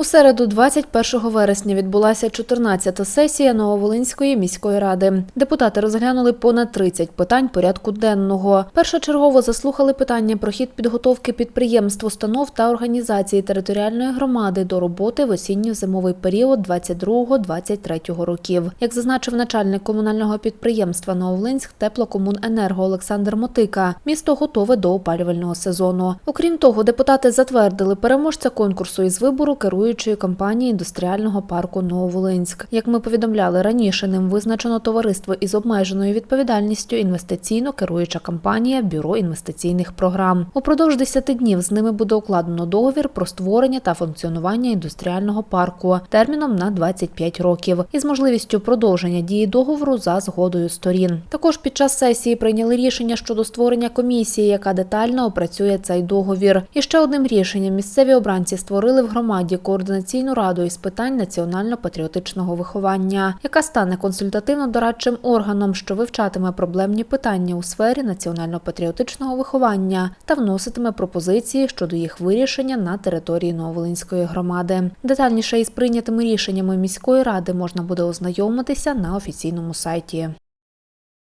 У середу, 21 вересня, відбулася 14-та сесія Нововолинської міської ради. Депутати розглянули понад 30 питань порядку денного. Першочергово заслухали питання про хід підготовки підприємств, установ та організації територіальної громади до роботи в осінньо-зимовий період 22-23 років. Як зазначив начальник комунального підприємства Нововолинськ теплокомуненерго Олександр Мотика, місто готове до опалювального сезону. Окрім того, депутати затвердили переможця конкурсу із вибору керуючої компанії індустріального парку Нововолинськ. Як ми повідомляли раніше, ним визначено товариство із обмеженою відповідальністю інвестиційно керуюча компанія Бюро інвестиційних програм. Упродовж 10 днів з ними буде укладено договір про створення та функціонування індустріального парку терміном на 25 років із можливістю продовження дії договору за згодою сторін. Також під час сесії прийняли рішення щодо створення комісії, яка детально опрацює цей договір. І ще одним рішенням місцеві обранці створили в громаді координаційну раду із питань національно-патріотичного виховання, яка стане консультативно-дорадчим органом, що вивчатиме проблемні питання у сфері національно-патріотичного виховання та вноситиме пропозиції щодо їх вирішення на території Нововолинської громади. Детальніше із прийнятими рішеннями міської ради можна буде ознайомитися на офіційному сайті.